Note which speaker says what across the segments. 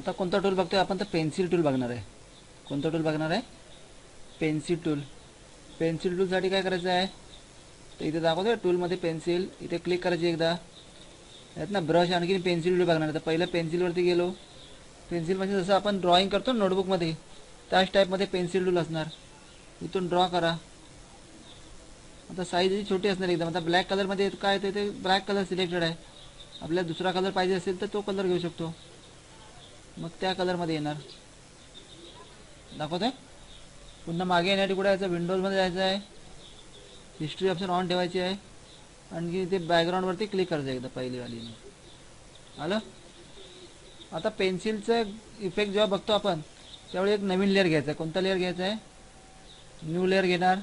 Speaker 1: आता कोणता टूल बघतोय? आपण तर पेन्सिल टूल बघणार आहे. कोणता टूल बघणार आहे? पेन्सिल टूल पेन्सिल टूलसाठी काय करायचं आहे? तर इथे दाखवतोय टूलमध्ये पेन्सिल इथे क्लिक करायची एकदा. यात ना ब्रश आणखी पेन्सिल टूल बघणार आहे. तर पहिलं पेन्सिलवरती गेलो. पेन्सिल म्हणजे जसं आपण ड्रॉइंग करतो नोटबुकमध्ये त्याच टाईपमध्ये पेन्सिल टूल असणार. इथून ड्रॉ करा. आता साईज ही छोटी असणार एकदम. आता ब्लॅक कलरमध्ये काय ते ब्लॅक कलर सिलेक्टेड आहे. आपल्याला दुसरा कलर पाहिजे असेल तर तो कलर घेऊ शकतो. मग त्या कलरमध्ये येणार. दाखवत आहे पुन्हा मागे येण्यासाठी कुठे यायचं विंडोजमध्ये जायचं आहे. हिस्ट्री ऑप्शन ऑन ठेवायची आहे. आणखी ते बॅकग्राऊंडवरती क्लिक करायचं एकदा पहिलीवालीने. आलं? आता पेन्सिलचं इफेक्ट जेव्हा बघतो आपण त्यावेळी एक नवीन लेअर घ्यायचा आहे. कोणता लेअर घ्यायचा आहे? न्यू लेअर घेणार.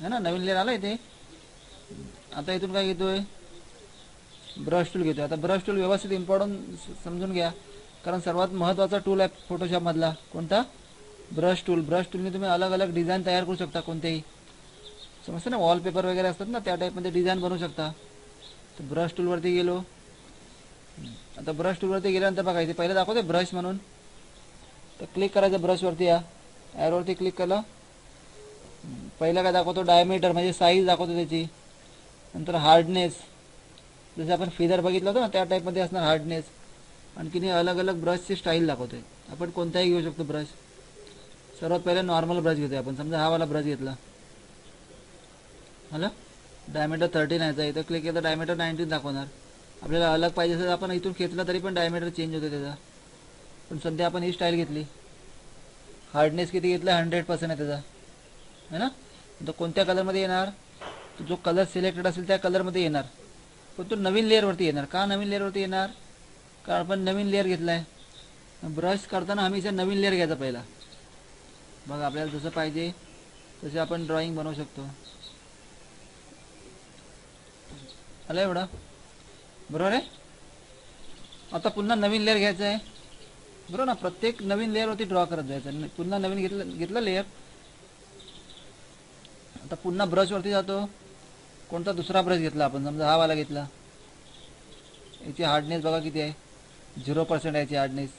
Speaker 1: है ना? नवीन लेअर आला इथे आता इथून काय घेतोय? ब्रश टूल घेतोय. आता ब्रश टूल व्यवस्थित इम्पॉर्टंट समजून घ्या. कारण सर्वात महत्त्वाचा टूल आहे फोटोशॉपमधला कोणता? ब्रश टूल ब्रश टूलने तुम्ही अलग अलग डिझाईन तयार करू शकता कोणतेही. समजतं ना? वॉलपेपर वगैरे असतात ना त्या टाईपमध्ये डिझाईन बनवू शकता. तर ब्रश टूलवरती गेलो. आता ब्रश टूलवरती गेल्यानंतर बघा इथे पहिलं दाखवते ब्रश म्हणून. तर क्लिक करायचं ब्रशवरती या. ॲरवरती क्लिक केलं. पहिलं काय दाखवतो? डायमीटर म्हणजे साईज दाखवतो त्याची. नंतर हार्डनेस जसं आपण फिदर बघितलं होतं ना त्या टाईपमध्ये असणार हार्डनेस आणखीन अलग अलग ब्रशची स्टाईल दाखवतोय. आपण कोणताही घेऊ शकतो ब्रश सर्वात पहिले नॉर्मल ब्रश घेतोय आपण. समजा हा वाला ब्रश घेतला. हॅलो? डायमीटर थर्टीन यायचा इथं क्लिक केलं डायमीटर नाईन्टीन दाखवणार. आपल्याला अलग पाहिजे असेल तर आपण इथून घेतला तरी पण डायमीटर चेंज होते त्याचा. पण सध्या आपण ही स्टाईल घेतली. हार्डनेस किती घेतला? हंड्रेड पर्सेंट आहे त्याचा. है ना? तो कोणत्या कलरमध्ये येणार? तो जो कलर सिलेक्टेड असेल त्या कलरमध्ये येणार. पण तो नवीन लेअरवरती येणार. का नवीन लेअरवरती येणार? कारण आपण नवीन लेअर घेतला आहे ब्रश करताना हमेशा नवीन लेअर घ्यायचा पहिला. बघा आपल्याला जसं पाहिजे तसे आपण ड्रॉइंग बनवू शकतो. आलं एवढं? बरोबर आहे? आता पुन्हा नवीन लेअर घ्यायचं आहे. बरोबर ना? प्रत्येक नवीन लेअरवरती ड्रॉ करत जायचं. पुन्हा नवीन घेतलं घेतलं लेअर आता पुन्हा ब्रशवरती जातो. कोणता दुसरा ब्रश घेतला आपण? समजा हा वाला घेतला. याची हार्डनेस बघा किती आहे. झिरो पर्सेंट आहे याची हार्डनेस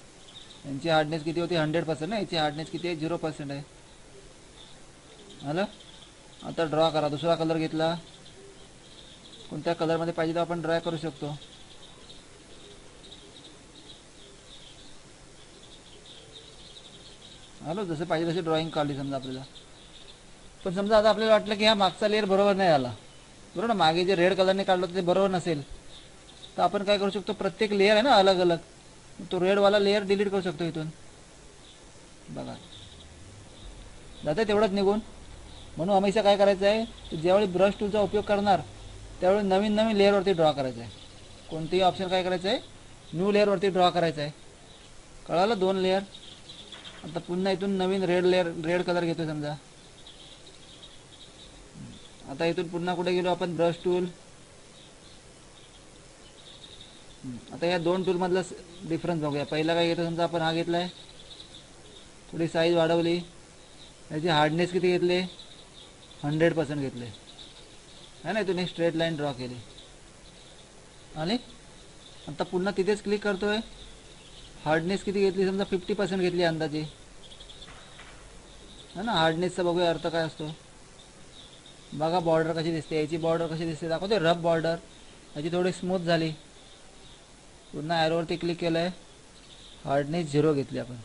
Speaker 1: यांची हार्डनेस किती होती? हंड्रेड पर्सेंट ना? याची हार्डनेस किती आहे? झिरो पर्सेंट आहे. आलं? आता ड्रॉ करा. दुसरा कलर घेतला. कोणत्या कलरमध्ये पाहिजे तर आपण ड्रॉ करू शकतो. हॅलो जसं पाहिजे तशी ड्रॉइंग काढली समजा आपल्याला. पण समजा आता आपल्याला वाटलं की हा मागचा लेअर बरोबर नाही आला. बरोबर ना? मागे जे रेड कलरने काढलं होतं ते बरोबर नसेल. तर आपण काय करू शकतो? प्रत्येक लेअर आहे ना अलग अलग तो रेडवाला लेअर डिलीट करू शकतो इथून. बघा. जाते तेवढंच निघून. म्हणून हमेशा काय करायचं आहे? की ज्यावेळी ब्रश टूलचा उपयोग करणार त्यावेळी नवीन नवीन लेअरवरती ड्रॉ करायचं आहे. कोणतेही ऑप्शन काय करायचं आहे? न्यू लेअरवरती ड्रॉ करायचं आहे. कळालं दोन लेअर आता पुन्हा इथून नवीन रेड लेअर रेड कलर घेतो समजा. आता इथून पुन्हा कुठे गेलो आपण? ब्रश टूल आता या दोन टूलमधला डिफरन्स बघूया. पहिला काय घेतो समजा आपण हा घेतला आहे थोडी साईज वाढवली. याची हार्डनेस किती घेतले? हंड्रेड पर्सेंट घेतले. है ना? इथून एक स्ट्रेट लाईन ड्रॉ केली. आणि आता पुन्हा तिथेच क्लिक करतोय. हार्डनेस किती घेतली? समजा फिफ्टी पर्सेंट घेतली अंदाजे. है ना? हार्डनेसचा बघूया अर्थ काय असतो? बघा बॉर्डर कशी दिसते याची बॉर्डर कशी दिसते दाखवते रफ बॉर्डर याची थोडी स्मूथ झाली. पुन्हा ॲरोवरती क्लिक केलं आहे हार्डनेस झिरो घेतली आपण.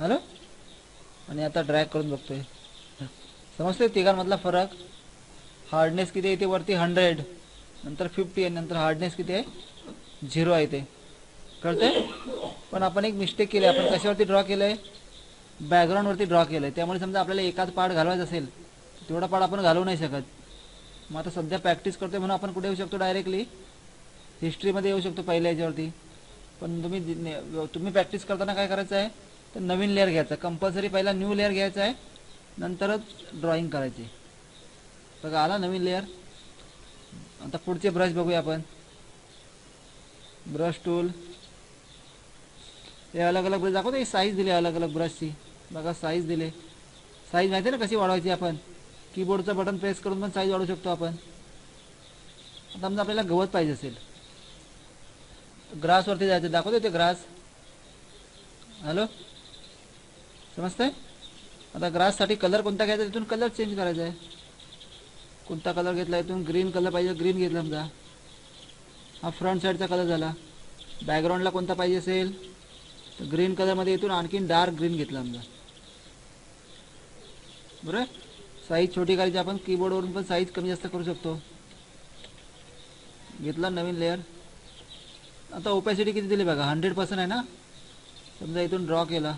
Speaker 1: हॅलो आणि आता ड्रॅग करून बघतोय. समजते तिघांमधला फरक? हार्डनेस किती आहे ते वरती हंड्रेड नंतर फिफ्टी आहे नंतर हार्डनेस किती आहे? झिरो आहे ते. कळतंय? पण आपण एक मिस्टेक केली. आपण कशावरती ड्रॉ केलं आहे बॅकग्राऊंडवरती ड्रॉ केलं आहे त्यामुळे समजा आपल्याला एकाच पार्ट घालवायचा असेल तेवढा पार्ट आपण घालवू नाही शकत. मग आता सध्या प्रॅक्टिस करतोय म्हणून आपण कुठे येऊ शकतो डायरेक्टली हिस्ट्रीमध्ये येऊ शकतो पहिल्या याच्यावरती. पण तुम्ही तुम्ही प्रॅक्टिस करताना काय करायचं आहे? तर नवीन लेअर घ्यायचा. कंपल्सरी पहिला न्यू लेअर घ्यायचा आहे. नंतरच ड्रॉइंग करायची. बघा आला नवीन लेअर आता पुढचे ब्रश बघूया आपण. ब्रश टूल हे अलग अलग ब्रश दाखवतो साईज दिली अलग अलग ब्रशची बघा साईज दिले. साईज माहिती आहे ना कशी वाढवायची आपण? कीबोर्डचं बटन प्रेस करून पण साईज वाढू शकतो आपण. आता समजा आपल्याला गवत पाहिजे असेल. ग्रासवरती जायचं दाखवतो ते ग्रास हॅलो समजतंय? आता ग्राससाठी कलर कोणता घ्यायचा? तिथून कलर चेंज करायचा आहे. कोणता कलर घेतला? इथून ग्रीन कलर पाहिजे. ग्रीन घेतला समजा. हा फ्रंट साईडचा कलर झाला. बॅकग्राऊंडला कोणता पाहिजे असेल? तर ग्रीन कलरमध्ये इथून आणखीन डार्क ग्रीन घेतला समजा. बरं साईज छोटी करायची आपण कीबोर्डवरून पण साईज कमी जास्त करू शकतो. घेतला नवीन लेअर आता ओपॅसिटी किती दिली बघा? हंड्रेड पर्सेंट आहे ना? समजा इथून ड्रॉ केला.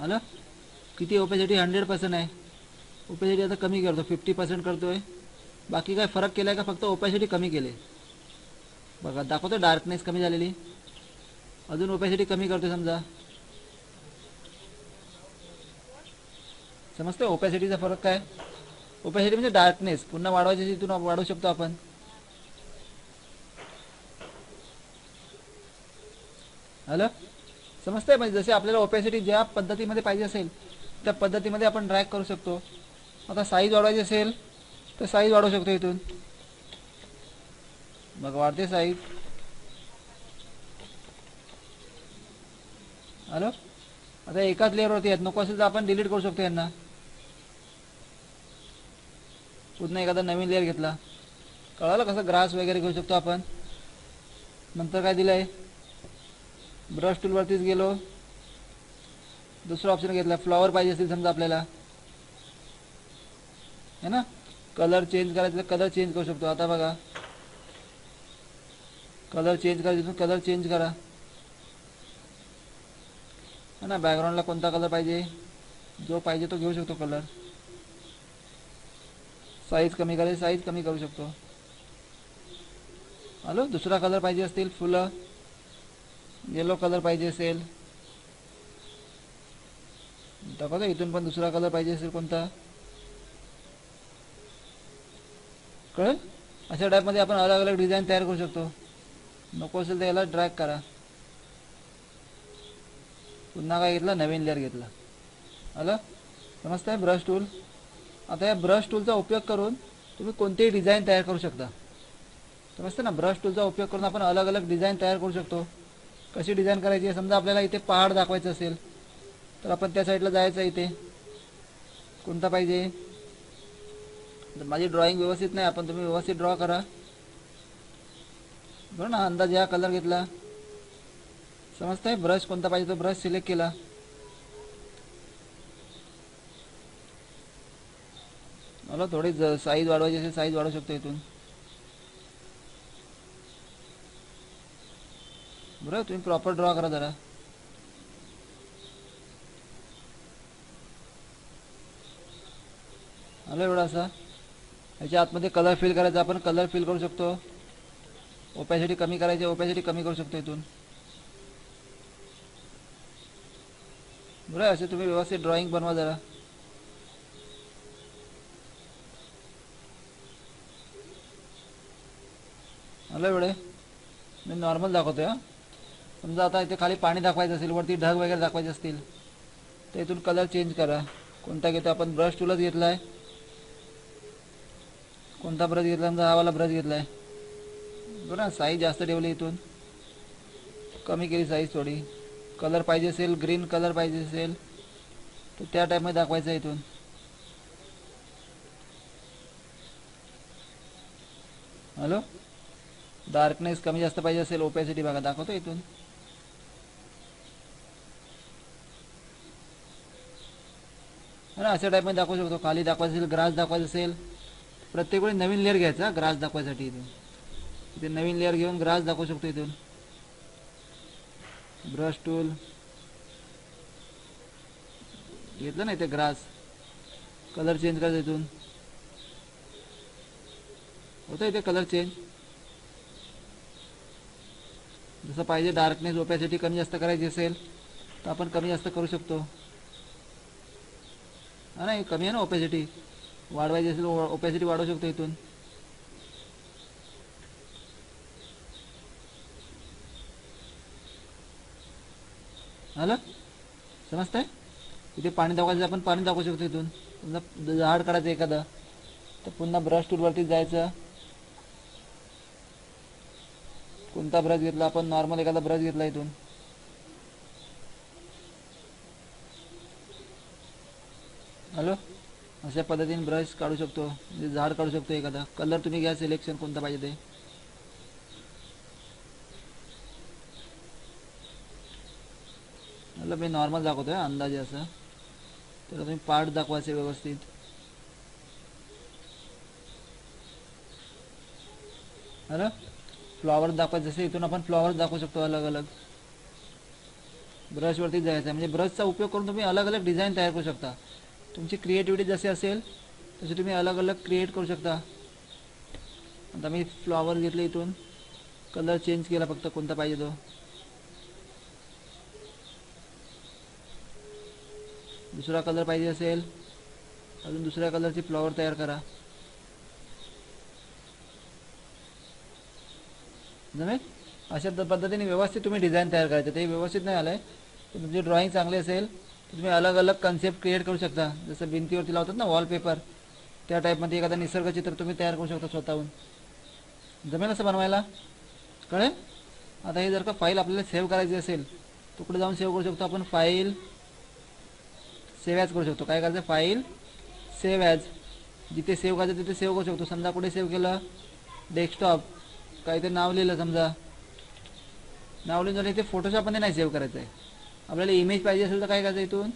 Speaker 1: आलं? किती ओपॅसिटी हंड्रेड पर्सेंट आहे. ओपॅसिटी आता कमी करतो. फिफ्टी पर्सेंट करतो आहे बाकी काय फरक केला आहे का? फक्त ओपॅसिटी कमी केले. बघा दाखवतो डार्कनेस कमी झालेली. अजून ओपॅसिटी कमी करतो समजा. समजतं ओपॅसिटीचा फरक काय? ओपॅसिटी म्हणजे डार्कनेस पुन्हा वाढवायची तिथून वाढवू शकतो आपण. हॅलो समजतंय? म्हणजे जसे आपल्याला ओपॅसिटी ज्या पद्धतीमध्ये पाहिजे असेल त्या पद्धतीमध्ये आपण ड्रॅक करू शकतो. आता साईज वाढवायची असेल तर साईज वाढवू शकतो इथून. मग वाढते साईज हॅलो आता एकाच लेअरवरती आहेत. नको असेल तर आपण डिलीट करू शकतो यांना. पुन्हा एखादा नवीन लेअर घेतला. कळालं कसं? ग्रास वगैरे घेऊ शकतो आपण. नंतर काय दिलं आहे ब्रश टूलवरतीच गेलो. दुसरा ऑप्शन घेतला. फ्लॉवर पाहिजे असेल समजा आपल्याला. है ना? कलर चेंज करायचं तर कलर चेंज करू शकतो. आता बघा. कलर चेंज करायचं कलर चेंज करा. ना? बॅकग्राऊंडला कोणता कलर पाहिजे? जो पाहिजे तो घेऊ शकतो कलर साईज कमी करेल साईज कमी करू शकतो. हॅलो दुसरा कलर पाहिजे असतील फुलं. येलो कलर पाहिजे असेल. दाखवतो इथून पण दुसरा कलर पाहिजे असेल कोणता? कळेल? अशा टाईपमध्ये आपण अलग अलग डिझाईन तयार करू शकतो. नको असेल तर याला ड्रॅग करा. पुन्हा काय घेतला? नवीन लेअर घेतला. आलं? समजतंय ब्रश टूल आता या ब्रश टूलचा उपयोग करून तुम्ही कोणतेही डिझाईन तयार करू शकता. समजतं ना? ब्रश टूलचा उपयोग करून आपण अलग अलग डिझाईन तयार करू शकतो. कशी डिझाईन करायची? आहे समजा आपल्याला इथे पहाड दाखवायचं असेल तर आपण त्या साईडला जायचं इथे. कोणता पाहिजे? तर माझी ड्रॉइंग व्यवस्थित नाही आपण तुम्ही व्यवस्थित ड्रॉ करा. बरं ना? अंदाज या कलर घेतला. समजतंय? ब्रश कोणता पाहिजे तो ब्रश सिलेक्ट केला. मला थोडी साईज वाढवायची असेल साईज वाढवू शकतो इथून. बरं तुम्ही प्रॉपर ड्रॉ करा जरा. आलं एवढा असा? ह्याच्या आतमध्ये कलर फिल करायचा आपण कलर फिल करू शकतो. ओपॅसिटी कमी करायची ओपॅसिटी कमी करू शकतो इथून. बरं असे तुम्ही व्यवस्थित ड्रॉइंग बनवा जरा. आलं एवढे? मी नॉर्मल दाखवतोय हा. समजा आता इथे खाली पाणी दाखवायचं असेल वरती ढग वगैरे दाखवायचे असतील तर इथून कलर चेंज करा. कोणता घेतो आपण? ब्रश टूलच घेतला आहे कोणता ब्रश घेतला समजा हावाला ब्रश घेतला आहे बरं साईज जास्त ठेवली इथून. कमी केली साईज थोडी. कलर पाहिजे असेल ग्रीन कलर पाहिजे असेल तर त्या टाईपमध्ये दाखवायचं इथून. हॅलो डार्कनेस कमी जास्त पाहिजे असेल ओपॅसिटी बघा दाखवतो इथून. ना अशा टाईपमध्ये दाखवू शकतो. खाली दाखवायचं असेल ग्रास दाखवायचं असेल. प्रत्येक वेळी नवीन लेअर घ्यायचा ग्रास दाखवायसाठी इथून. इथे नवीन लेअर घेऊन ग्रास दाखवू शकतो इथून. Brush tool. घेतलं ना इथे ग्रास. कलर चेंज करायचं इथून. होतं इथे कलर चेंज. जसं पाहिजे डार्कनेस ओपॅसिटी कमी जास्त करायची असेल तर आपण कमी जास्त करू शकतो. हा नाही कमी आहे ना ओपॅसिटी. वाढवायची असेल ओपॅसिटी वाढवू शकतो इथून. आलं समजतंय? इथे पाणी दाखवायचं आपण पाणी दाखवू शकतो इथून. समजा झाड काढायचं एखादं. तर पुन्हा ब्रश टूलवरती जायचं. कोणता ब्रश घेतला? आपण नॉर्मल एखादा ब्रश घेतला इथून. हॅलो अशा पद्धतीने ब्रश काढू शकतो. म्हणजे झाड काढू शकतो एखादा. कलर तुम्ही घ्या सिलेक्शन कोणता पाहिजे ते. मतलब मी नॉर्मल दाखवतोय अंदाजे असं. तर तुम्ही पार्ट दाखवायचे व्यवस्थित. हॅलो फ्लॉवर दाखवायचं जसे इथून आपण फ्लॉवर दाखवू शकतो अलग अलग ब्रशवरती जायचं आहे. म्हणजे ब्रशचा उपयोग करून तुम्ही अलग अलग डिझाईन तयार करू शकता. तुमची क्रिएटिव्हिटी जशी असेल तशी तुम्ही अलग अलग क्रिएट करू शकता. आता मी फ्लॉवर घेतले इथून. कलर चेंज केला फक्त कोणता पाहिजे तो. दुसरा कलर पाहिजे असेल अजून दुसऱ्या कलरची फ्लॉवर तयार करा. जमेल? अशा पद्धतीने व्यवस्थित तुम्ही डिझाईन तयार करायचं. ते व्यवस्थित नाही आलं आहे तर तुमची ड्रॉइंग चांगली असेल तर तुम्ही अलग अलग कन्सेप्ट क्रिएट करू शकता. जसं भिंतीवरती लावतात ना वॉलपेपर त्या टाईपमध्ये एखादा निसर्ग चित्र तुम्ही तयार करू शकता स्वतःहून. जमेल असं बनवायला? कळेल? आता हे जर का फाईल आपल्याला सेव्ह करायची असेल तर कुठे जाऊन सेव्ह करू शकतो आपण? फाईल सेव्ह ॲज करू शकतो. काय करायचं? फाईल सेव्ह ॲज जिथे सेव्ह करायचं तिथे सेव्ह करू शकतो. समजा कुठे सेव्ह केलं? डेस्कटॉप काहीतरी नाव लिहिलं समजा. नाव लिहिलं इथे फोटोशॉपमध्ये नाही सेव्ह करायचं आहे आपल्याला इमेज पाहिजे असेल तर काय करायचं इथून?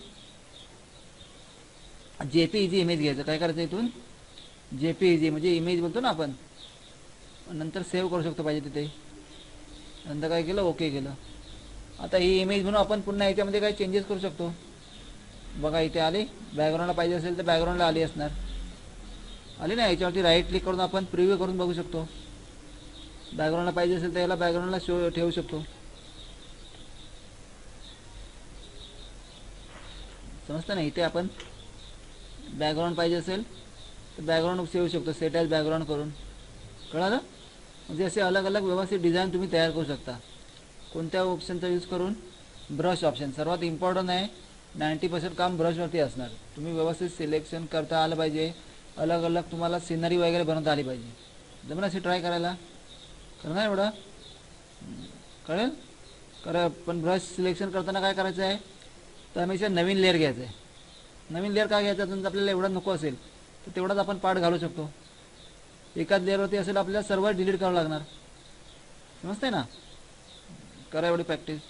Speaker 1: जे पी इजी इमेज घ्यायचं. काय करायचं इथून? जे पी इजी म्हणजे इमेज बोलतो ना आपण. नंतर सेव्ह करू शकतो पाहिजे तिथे. नंतर काय केलं? ओके केलं. आता ही इमेज म्हणून आपण पुन्हा याच्यामध्ये काही चेंजेस करू शकतो? बघा इथे आली. बॅकग्राऊंडला पाहिजे असेल तर बॅकग्राऊंडला आली असणार. आली ना याच्यावरती राईट क्लिक करून आपण प्रिव्ह्यू करून बघू शकतो. बॅकग्राऊंडला पाहिजे असेल तर याला बॅकग्राऊंडला शो ठेवू शकतो. समजतं ना इथे आपण बॅकग्राऊंड पाहिजे असेल तर बॅकग्राऊंड ठेवू शकतो सेट ॲज बॅकग्राऊंड करून. कळालं म्हणजे असे अलग अलग व्यवस्थित डिझाईन तुम्ही तयार करू शकता. कोणत्या ऑप्शनचा यूज करून? ब्रश ऑप्शन सर्वात इम्पॉर्टंट आहे नाईंटी पर्सेंट काम ब्रशवरती असणार. तुम्ही व्यवस्थित सिलेक्शन करता आलं पाहिजे. अलग अलग तुम्हाला सिनरी वगैरे बनवता आली पाहिजे. जमेन अशी ट्राय करायला. करणार एवढं? कळेल? करा पण ब्रश सिलेक्शन करताना काय करायचं आहे? तर हमेशा नवीन लेअर घ्यायचं आहे. नवीन लेअर का घ्यायचा तुमचा आपल्याला एवढा नको असेल तर तेवढाच आपण पार्ट घालू शकतो. एकाच लेअरवरती असेल आपल्याला सर्व डिलीट करावं लागणार. समजतंय ना? करा एवढी प्रॅक्टिस